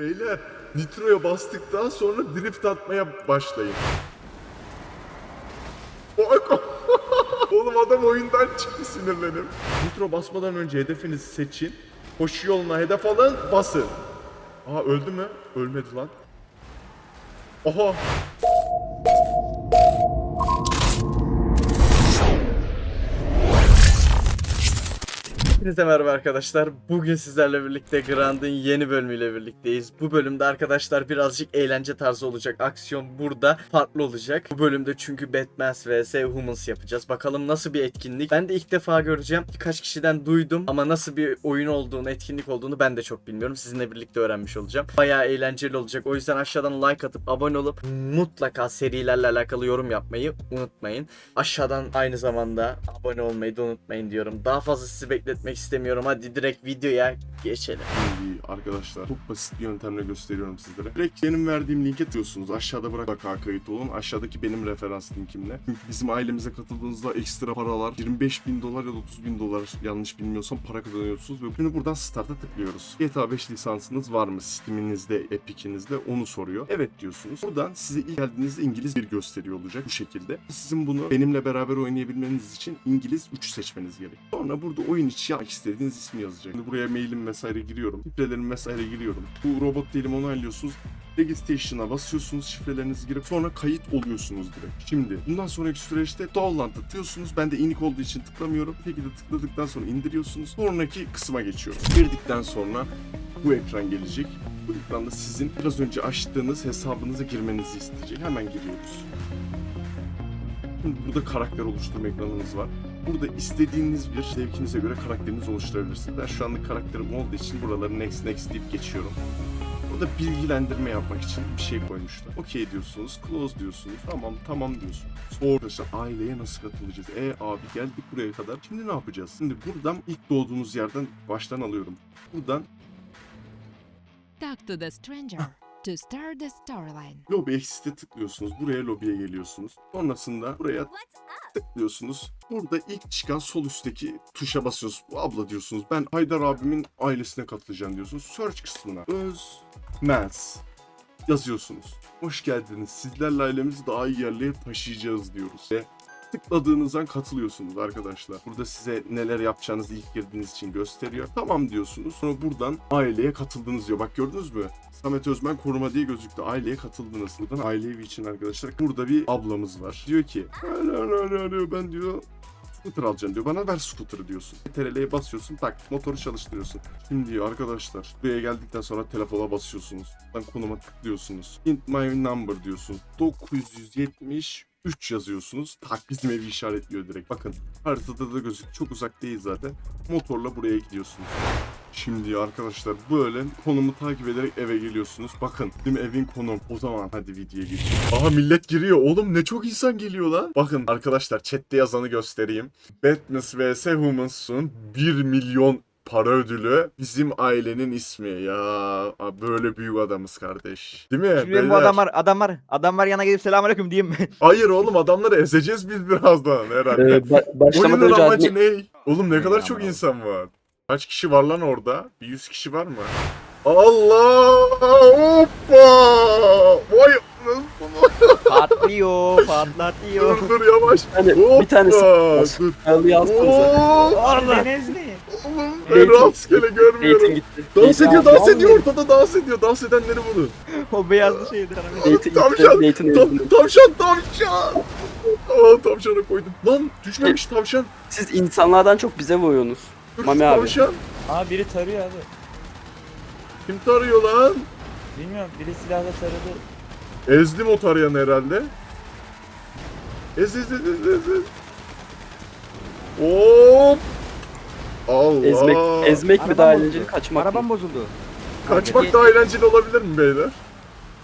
Beyler nitroya bastıktan sonra drift atmaya başlayın. Bak Oğlum adam oyundan çıktı sinirlenip. Nitro basmadan önce hedefinizi seçin. Koşu yoluna hedef alın, basın. Aa öldü mü? Ölmedi lan. Oha. Hepinize merhaba arkadaşlar. Bugün sizlerle birlikte Grand'ın yeni bölümüyle birlikteyiz. Bu bölümde arkadaşlar birazcık eğlence tarzı olacak. Aksiyon burada farklı olacak. Bu bölümde çünkü Batman vs Humans yapacağız. Bakalım nasıl bir etkinlik. Ben de ilk defa göreceğim. Birkaç kişiden duydum ama nasıl bir oyun olduğunu, etkinlik olduğunu ben de çok bilmiyorum. Sizinle birlikte öğrenmiş olacağım. Bayağı eğlenceli olacak. O yüzden aşağıdan like atıp abone olup mutlaka serilerle alakalı yorum yapmayı unutmayın. Aşağıdan aynı zamanda abone olmayı da unutmayın diyorum. Daha fazla sizi bekletmek istemiyorum. Hadi direkt videoya geçelim. İyi arkadaşlar çok basit bir yöntemle gösteriyorum sizlere. Direkt benim verdiğim linke tıklıyorsunuz. Aşağıda bırak bak kayıt olun. Aşağıdaki benim referans linkimle. Çünkü bizim ailemize katıldığınızda ekstra paralar 25 bin dolar ya da 30 bin dolar yanlış bilmiyorsam para kazanıyorsunuz. Ve şimdi buradan start'a tıklıyoruz. GTA 5 lisansınız var mı? Steam'inizde, Epic'inizde onu soruyor. Evet diyorsunuz. Buradan size ilk geldiğinizde İngiliz bir gösteriyor olacak bu şekilde. Sizin bunu benimle beraber oynayabilmeniz için İngiliz 3 seçmeniz gerek. Sonra burada oyun içi yapmak istediğiniz ismi yazacak. Şimdi buraya mailim vesaire giriyorum. Şifrelerimi vesaire giriyorum. Bu robot değilim onaylıyorsunuz. Registration'a basıyorsunuz şifrelerinizi girip sonra kayıt oluyorsunuz direkt. Şimdi bundan sonraki süreçte download atıyorsunuz. Ben de inik olduğu için tıklamıyorum. Bir şekilde tıkladıktan sonra indiriyorsunuz. Sonraki kısma geçiyoruz. Girdikten sonra bu ekran gelecek. Bu ekranda sizin biraz önce açtığınız hesabınıza girmenizi isteyecek. Hemen giriyoruz. Şimdi burada karakter oluşturma ekranınız var. Burada istediğiniz bir zevkinize göre karakterinizi oluşturabilirsiniz. Ben şu anlık karakterim olduğu için buraları next next deyip geçiyorum. Burada bilgilendirme yapmak için bir şey koymuşlar. Okey diyorsunuz, close diyorsunuz, tamam tamam diyorsunuz. Sonra arkadaşlar aileye nasıl katılacağız? E abi geldik buraya kadar. Şimdi ne yapacağız? Şimdi buradan ilk doğduğunuz yerden baştan alıyorum. Buradan Talk to the stranger to start the storyline. Lobby Exit'e tıklıyorsunuz. Buraya lobiye geliyorsunuz. Sonrasında buraya tıklıyorsunuz. Burada ilk çıkan sol üstteki tuşa basıyorsunuz. Bu abla diyorsunuz. Ben Haydar abimin ailesine katılacağım diyorsunuz. Search kısmına Öz Mens yazıyorsunuz. Hoş geldiniz. Sizlerle ailemizi daha iyi yerlere taşıyacağız diyoruz. Ve tıkladığınızdan katılıyorsunuz arkadaşlar. Burada size neler yapacağınızı ilk girdiğiniz için gösteriyor. Tamam diyorsunuz. Sonra buradan aileye katıldınız diyor. Bak gördünüz mü? Samet Özmen koruma diye gözüktü. Aileye katıldınız. Buradan aile evi için arkadaşlar. Burada bir ablamız var. Diyor ki ben diyor scooter alacaksın diyor. Bana ver scooter'ı diyorsun. TRL'ye basıyorsun tak motoru çalıştırıyorsun. Şimdi diyor arkadaşlar buraya geldikten sonra telefona basıyorsunuz. Ben konuma tıklıyorsunuz. Hint my number diyorsun. 970 3 yazıyorsunuz. Tak evi işaretliyor direkt. Bakın haritada da gözük çok uzak değil zaten. Motorla buraya gidiyorsunuz. Şimdi arkadaşlar böyle konumu takip ederek eve geliyorsunuz. Bakın bizim evin konum. O zaman hadi videoya geçelim. Aha millet giriyor. Oğlum ne çok insan geliyor lan. Bakın arkadaşlar chatte yazanı göstereyim. Batman vs Humans'un 1 milyon para ödülü bizim ailenin ismi ya. Böyle büyük adamız kardeş. Değil mi? Şimdi benim bu adamlar adamlar adamlar yana gelip selamünaleyküm diyeyim mi? Hayır oğlum adamları ezeceğiz biz birazdan herhalde. Ee, ba- başlamadan Oyunun önce amacı ne? Oğlum ne kadar çok insan var. Kaç kişi var lan orada? Bir yüz kişi var mı? Allah! Hoppa! Vay. Patlıyor, patlatıyor. dur dur yavaş. Hani Hoppa! bir tanesi Dur. Halıya alsanıza. Oo! Oğlum ben Eğitim- rastgele görmüyorum. Eğitim gitti. Dans ediyor, dans ediyor ortada dans ediyor. Dans edenleri bulun. o beyazlı şeydi. Eğitim Tavşan, gitti. Eğitim Tam, tavşan, tavşan. Aa tavşana koydum. Lan düşmemiş tavşan. Siz insanlardan çok bize vuruyorsunuz. Dur Mami abi. tavşan. Aa biri tarıyor abi. Kim tarıyor lan? Bilmiyorum biri silahla taradı. Ezdim o tarayan herhalde. Ez ez ez ez ez. ez. Hop. Allah. Ezmek, ezmek mi Arabam daha bozuldu. eğlenceli kaçmak Arabam mı? bozuldu. Kaçmak daha eğlenceli olabilir mi beyler?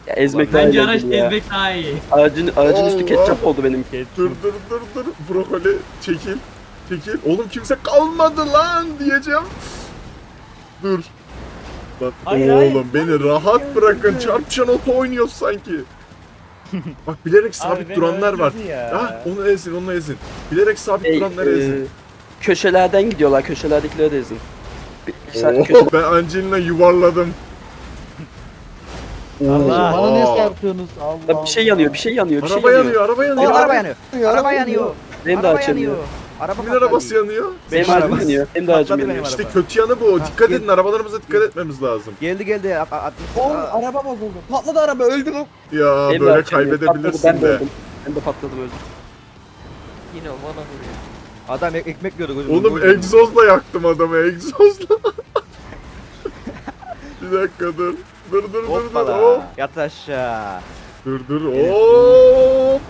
Ya, ezmek daha Bence araç eğlenceli ya. ezmek daha iyi. Aracın, aracın Allah. üstü ketçap oldu benimki. Dur dur dur dur. Brokoli çekil. Çekil. Oğlum kimse kalmadı lan diyeceğim. Dur. Bak Hayır, oğlum hayır. beni rahat bırakın. Çarpışan oto oynuyor sanki. Bak bilerek sabit duranlar var. Ha onu ezin onu ezin. Bilerek sabit Şey, duranları ezin. e, köşelerden gidiyorlar. Köşelerdekileri de ezin. Bir- iki saat Oo, köşe- ben Angelina yuvarladım. Allah. Bana ne Aa. çarpıyorsunuz? Allah Lan bir şey yanıyor, bir şey yanıyor, bir şey Araba yanıyor. yanıyor, araba Aa, yanıyor. araba yanıyor. Araba yanıyor. Benim de Araba açım yanıyor. yanıyor. Araba Kimin arabası yanıyor? Benim Benim yanıyor. Benim de acım Patladı yanıyor. İşte kötü yanı bu. Dikkat edin, arabalarımıza dikkat etmemiz lazım. Geldi geldi. Oğlum Aa, araba bozuldu. Patladı araba öldüm. Ya Benim de böyle acım yanıyor. Patladı, kaybedebilirsin Ben de de. öldüm. Ben de patladım öldüm. Yine bana vuruyor. Adam ek- ekmek yiyordu. gözümün Oğlum egzozla yaktım adamı, egzozla. bir dakika dur. Dur dur dur dur. Hop. Hoppala. Yat aşağı. Dur dur. Hop.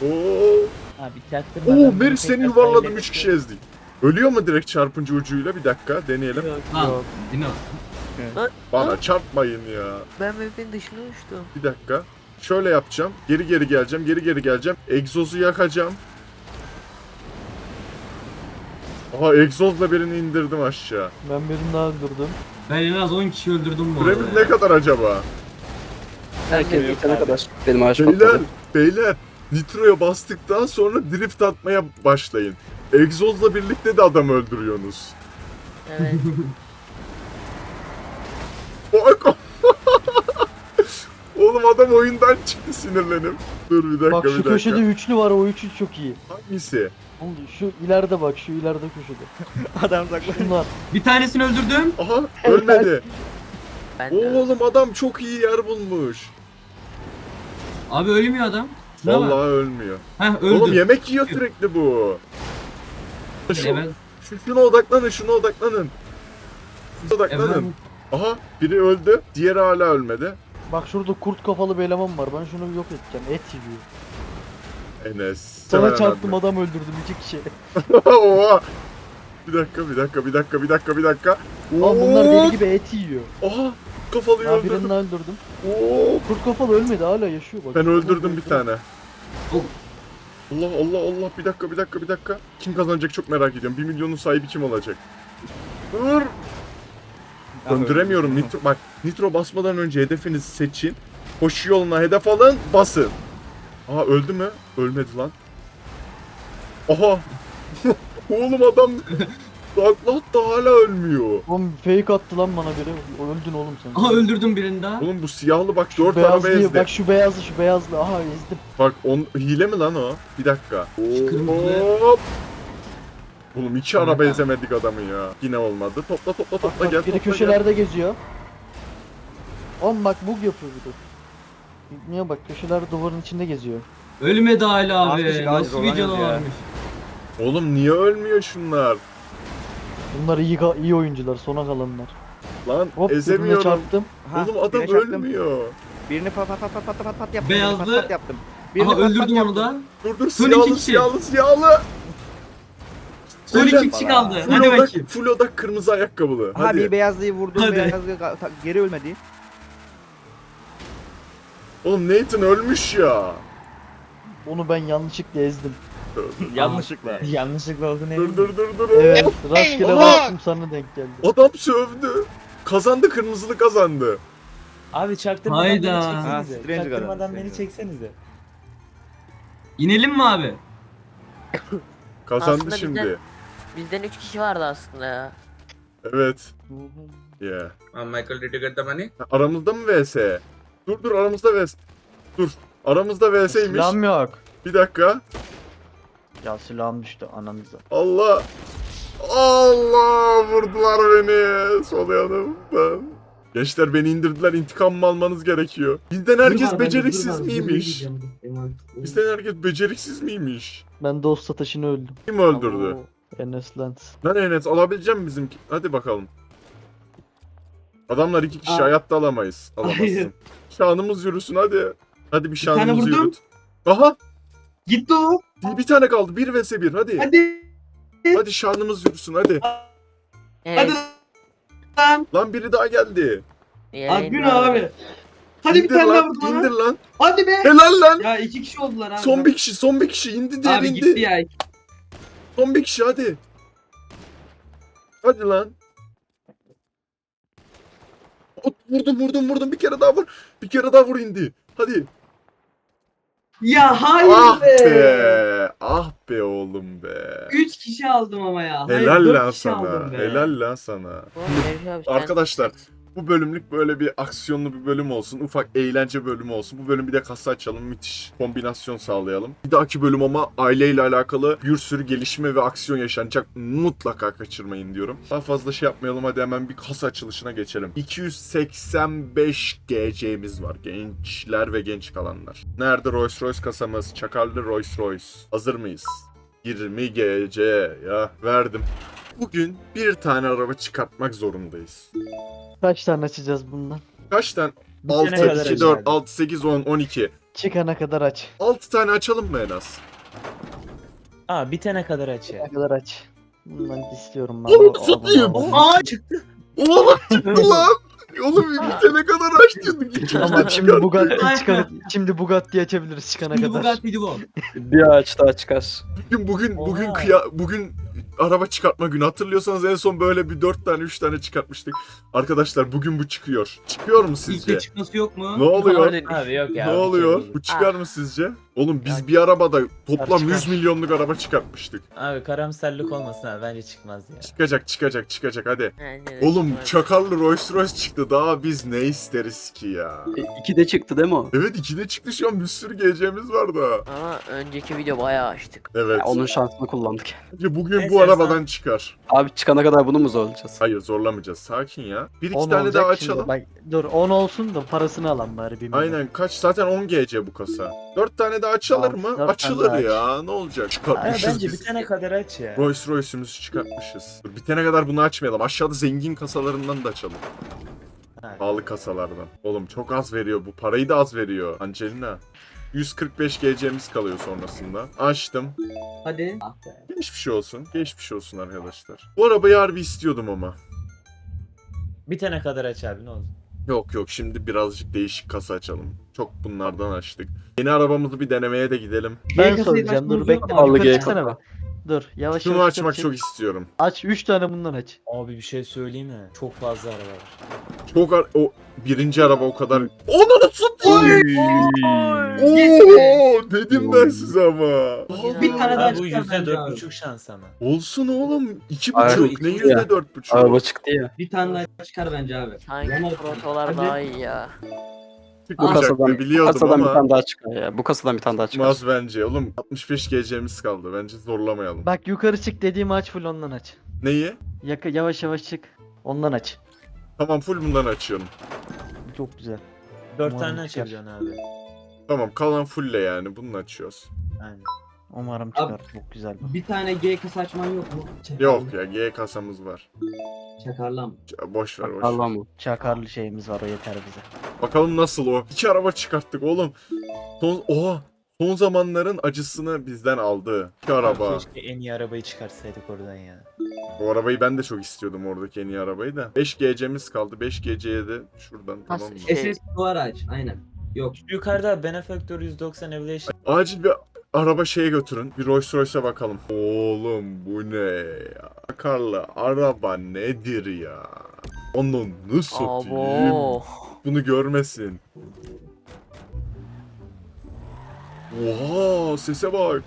Hop. Abi çaktırma. Oo Meri seni yuvarladım 3 kişi ezdik. Ölüyor mu direkt çarpıcı ucuyla? Bir dakika deneyelim. Yok. Bana çarpmayın ya. Ben map'in dışına uçtum. Bir dakika. Şöyle yapacağım. Geri geri geleceğim. Geri geri geleceğim. Egzozu yakacağım. Aha egzozla birini indirdim aşağı. Ben birini daha öldürdüm. Ben en az 10 kişi öldürdüm bu Süremiz ne kadar acaba? Herkes bitene kadar. Benim ağaç Beyler, patladı. beyler. Nitro'ya bastıktan sonra drift atmaya başlayın. Egzozla birlikte de adam öldürüyorsunuz. Evet. Bak. Oğlum adam oyundan çıktı sinirlenip. Dur bir dakika Bak bir şu dakika. köşede üçlü var o üçü çok iyi. Hangisi? Oğlum Şu ileride bak şu ileride köşede. Adam. Şunlar. Bir tanesini öldürdüm. Aha ölmedi. Ben de Oğlum adam çok iyi yer bulmuş. Abi ölmüyor adam. Şuna bak. Vallahi ölmüyor. Heh öldü. Oğlum yemek yiyor sürekli bu. Şu, Evet. şu- şuna odaklanın, şuna odaklanın. Şuna odaklanın. Evet. Aha biri öldü, diğeri hala ölmedi. Bak şurada kurt kafalı bir eleman var. Ben şunu yok edeceğim. Et yiyor. Enes. Sana çarptım adam öldürdüm iki kişi. Oha. Bir dakika, bir dakika, bir dakika, bir dakika, bir dakika. Lan bunlar Oo! deli gibi et yiyor. Aha kafalıyı Ha öldürdüm. birini öldürdüm. Oo, Kurt kafalı ölmedi hala yaşıyor bak. ben öldürdüm bir tane. Allah Allah Allah bir dakika bir dakika bir dakika. Kim kazanacak çok merak ediyorum. 1 milyonun sahibi kim olacak? Dur. Döndüremiyorum nitro. Bak nitro basmadan önce hedefinizi seçin. Koşu yoluna hedef alın basın. Aha öldü mü? Ölmedi lan. Aha. Oğlum adam taklat da hala ölmüyor. Oğlum fake attı lan bana biri. Öldün oğlum sen. Aha öldürdüm birini daha. Oğlum bu siyahlı bak Şu 4 araba beyazlı, ezdi. bak şu beyazlı şu beyazlı. Aha ezdim. Bak on, hile mi lan o? Bir dakika. kırmızı. Hop. Oğlum iki araba ezemedik adamı ya. Yine olmadı. Topla topla topla bak gel biri topla gel. köşelerde geziyor. Oğlum bak bug yapıyor bir de. Niye bak köşeler duvarın içinde geziyor. Ölmedi hala Abi, abi. Nasıl bir galiba canı ya. varmış. Oğlum niye ölmüyor şunlar? Bunlar iyi iyi oyuncular sona kalanlar. Lan Hop ezemiyorum. çarptım. Ha, Oğlum adam ölmüyor. Birini pat pat pat pat pat pat pat yaptım. Beyazlı- pat pat yaptım. Birini Aha pat pat öldürdüm yaptım. onu da. Dur dur Son siyahlı siyahlı siyahlı. Son iki kişi kaldı. Full Hadi odak, bakayım. full odak kırmızı ayakkabılı. Ha Hadi. bir beyazlıyı vurdum. Hadi. Beyazlı ga- ta- geri ölmedi. Oğlum Nathan ölmüş ya. Onu ben yanlışlıkla ezdim. Yanlışlıkla. Yanlışlıkla oldu ne? Dur dur dur dur. Evet rastgele Allah! baktım sana denk geldi. Adam sövdü. Kazandı kırmızılı kazandı. Abi çaktırmadan Hayda. beni Ha, çeksenize. Stranger çaktırmadan beni Stranger. çeksenize. İnelim mi abi? Kazandı Aslında şimdi. Bizden- Bizden 3 kişi vardı aslında ya. Evet. Yeah. Michael, did you get the money? Aramızda mı vs? Dur dur aramızda vs. Dur. Aramızda vs'ymiş. Silahım yok. Bir dakika. Ya silahım düştü ananıza. Allah. Allah vurdular beni sol yanımdan. Gençler beni indirdiler intikam mı almanız gerekiyor. Bizden herkes beceriksiz miymiş? Bizden herkes beceriksiz miymiş? Ben dost satışını öldüm. Kim öldürdü? Enes Lens. Lan Enes alabilecek misin bizimki? Hadi bakalım. Adamlar iki kişi Aa. hayatta alamayız. Alamazsın. Şanımız yürüsün hadi. Hadi bir tane şanımız vurdum. yürüt. Aha Gitti o. bir, bir tane kaldı. Bir vs bir hadi. Hadi. Hadi şanımız yürüsün hadi. Evet. Lan. Lan biri daha geldi. Akgün abi. Hadi bir İndir tane daha lan, vurdu bana. indir lan. Hadi be. Helal lan. Ya iki kişi oldular abi. Son bir kişi, son bir kişi indi diğer Abi indi. gitti ya. Son bir kişi hadi. Hadi lan. Ot, Vurdum vurdum vurdum bir kere daha vur. Bir kere daha vur indi. Hadi. Ya hayır ah be. be. Ah be oğlum be. Üç kişi aldım ama ya. Hayır, Helal dört lan sana. Helal lan sana. Abi, sen- Arkadaşlar, Bu bölümlük böyle bir aksiyonlu bir bölüm olsun. Ufak eğlence bölümü olsun. Bu bölüm bir de kasa açalım. Müthiş kombinasyon sağlayalım. Bir dahaki bölüm ama aileyle alakalı bir sürü gelişme ve aksiyon yaşanacak. Mutlaka kaçırmayın diyorum. Daha fazla şey yapmayalım. Hadi hemen bir kasa açılışına geçelim. 285 GC'miz var. Gençler ve genç kalanlar. Nerede Rolls Royce kasamız? Çakarlı Rolls Royce. Hazır mıyız? 20 GC ya verdim. Bugün bir tane araba çıkartmak zorundayız. Kaç tane açacağız bundan? Kaç tane? Bitene 6, kadar 2, aç 4, abi. 6, 8, 10, 12. Çıkana kadar aç. 6 tane açalım mı en az? Aa bitene kadar aç ya. Çıkana kadar aç. Bundan istiyorum ben. Oğlum satayım. Aa çıktı. Oğlum çıktı lan. Oğlum bir bitene kadar aç diyorduk. Ama tane şimdi. Bugatti çıkar. Şimdi Bugatti açabiliriz çıkana Şimdi kadar. Bugatti'ydi bu. Bir ağaç daha çıkar. Bugün bugün bugün kıya bugün araba çıkartma günü. Hatırlıyorsanız en son böyle bir 4 tane 3 tane çıkartmıştık. Arkadaşlar bugün bu çıkıyor. Çıkıyor mu İlk sizce? de çıkması yok mu? Ne oluyor? Abi yok ya. Ne bir oluyor? Bu çıkar mı sizce? Oğlum biz bir arabada toplam Çıkar. 100 milyonluk araba çıkartmıştık. Abi karamsarlık olmasın abi bence çıkmaz ya. Çıkacak çıkacak çıkacak hadi. De Oğlum çakarlı Rolls Royce çıktı daha biz ne isteriz ki ya? E, iki de çıktı değil mi o? Evet ikide çıktı şu an bir sürü geleceğimiz var da. Ama önceki video bayağı açtık. Evet. Ya onun şansını kullandık. Bence bugün Neyse, bu sen- arabadan çıkar. Abi çıkana kadar bunu mu zorlayacağız? Hayır zorlamayacağız. Sakin ya. Bir iki 10 tane olacak daha şimdi. açalım. Bak, dur 10 olsun da parasını alalım bari bir milyon. Aynen kaç zaten 10 GC bu kasa. 4 tane daha açılır mı? tane Açılır daha aç. ya. Ne olacak? Abi Çıkartmışız bence biz. bitene kadar aç ya. Rolls Royce'ümüzü çıkartmışız. Dur, bitene kadar bunu açmayalım. Aşağıda zengin kasalarından da açalım. Ha. Pahalı kasalardan. Oğlum çok az veriyor bu. Parayı da az veriyor. Angelina. 145 GC'miz kalıyor sonrasında. Açtım. Hadi. Ah be. Geçmiş şey olsun. Geçmiş olsun arkadaşlar. Bu arabayı harbi istiyordum ama. Bitene kadar aç abi ne olur. Yok yok şimdi birazcık değişik kasa açalım. Çok bunlardan açtık. Yeni arabamızı bir denemeye de gidelim. Ben G soracağım dur bekle. Allı G çıksana bak. Dur yavaş Şunu yavaş açmak çok istiyorum. Aç 3 tane bundan aç. Abi bir şey söyleyeyim mi? Çok fazla araba var. Çok ar- o birinci araba o kadar. Onu satayım. Oo dedim ben size ama. Bir tane daha Abi bu çıkar yüzde bence dört abi. buçuk şans ama. Olsun oğlum. iki Ay, buçuk. Ne iki ya. yüzde dört buçuk? Araba çıktı ya. Bir tane daha çıkar bence abi. Sanki Yanar- protolar Hadi. daha iyi ya. Bu Çıkmayacaktı, kasadan, bu biliyordum kasadan bir ama. tane daha çıkar ya. Bu kasadan bir tane daha çıkar. Çıkmaz bence. Oğlum 65 GC'miz kaldı. Bence zorlamayalım. Bak yukarı çık dediğim aç full ondan aç. Neyi? Yaka, yavaş yavaş çık. Ondan aç. Tamam full bundan açıyorum. Çok güzel. Dört Umarım tane çıkar. açacaksın abi. Tamam kalan fulle yani. Bunu açıyoruz. Aynen. Umarım çıkar. Çok güzel bu. Bir tane G kasa açman yok mu? Çakarlı. Yok ya G kasamız var. Çakarlı mı? Ç- Boş ver boş ver. Allah mı? Çakarlı şeyimiz var o yeter bize. Bakalım nasıl o. İki araba çıkarttık oğlum. Son, oha. Son zamanların acısını bizden aldı. İki araba. Keşke en iyi arabayı çıkarsaydık oradan ya. Bu arabayı ben de çok istiyordum oradaki en iyi arabayı da. 5 GC'miz kaldı. 5 GC'ye de şuradan tamam mı? Şey- SS var aç. Aynen. Yok. Yukarıda Benefactor 190 Evaluation Acil bir araba şeye götürün. Bir Rolls Royce'e bakalım. Oğlum bu ne ya? Akarlı araba nedir ya? Onu satayım? Abo. Bunu görmesin. Oha sese bak.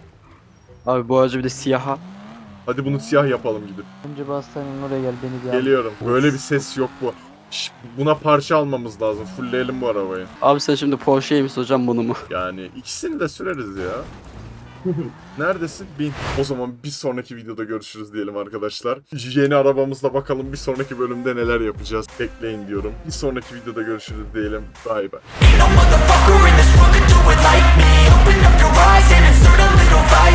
Abi bu aracı bir de siyaha. Hadi bunu siyah yapalım gidip. Önce bir hastanenin oraya gel beni bir al. Geliyorum. Böyle bir ses yok bu. Şş, buna parça almamız lazım. Fullleyelim bu arabayı. Abi sen şimdi Porsche'yi mi soracaksın bunu mu? Yani ikisini de süreriz ya. Neredesin? Bin. O zaman bir sonraki videoda görüşürüz diyelim arkadaşlar. Yeni arabamızla bakalım bir sonraki bölümde neler yapacağız. Bekleyin diyorum. Bir sonraki videoda görüşürüz diyelim. Bay bay. up your eyes and insert a little vice.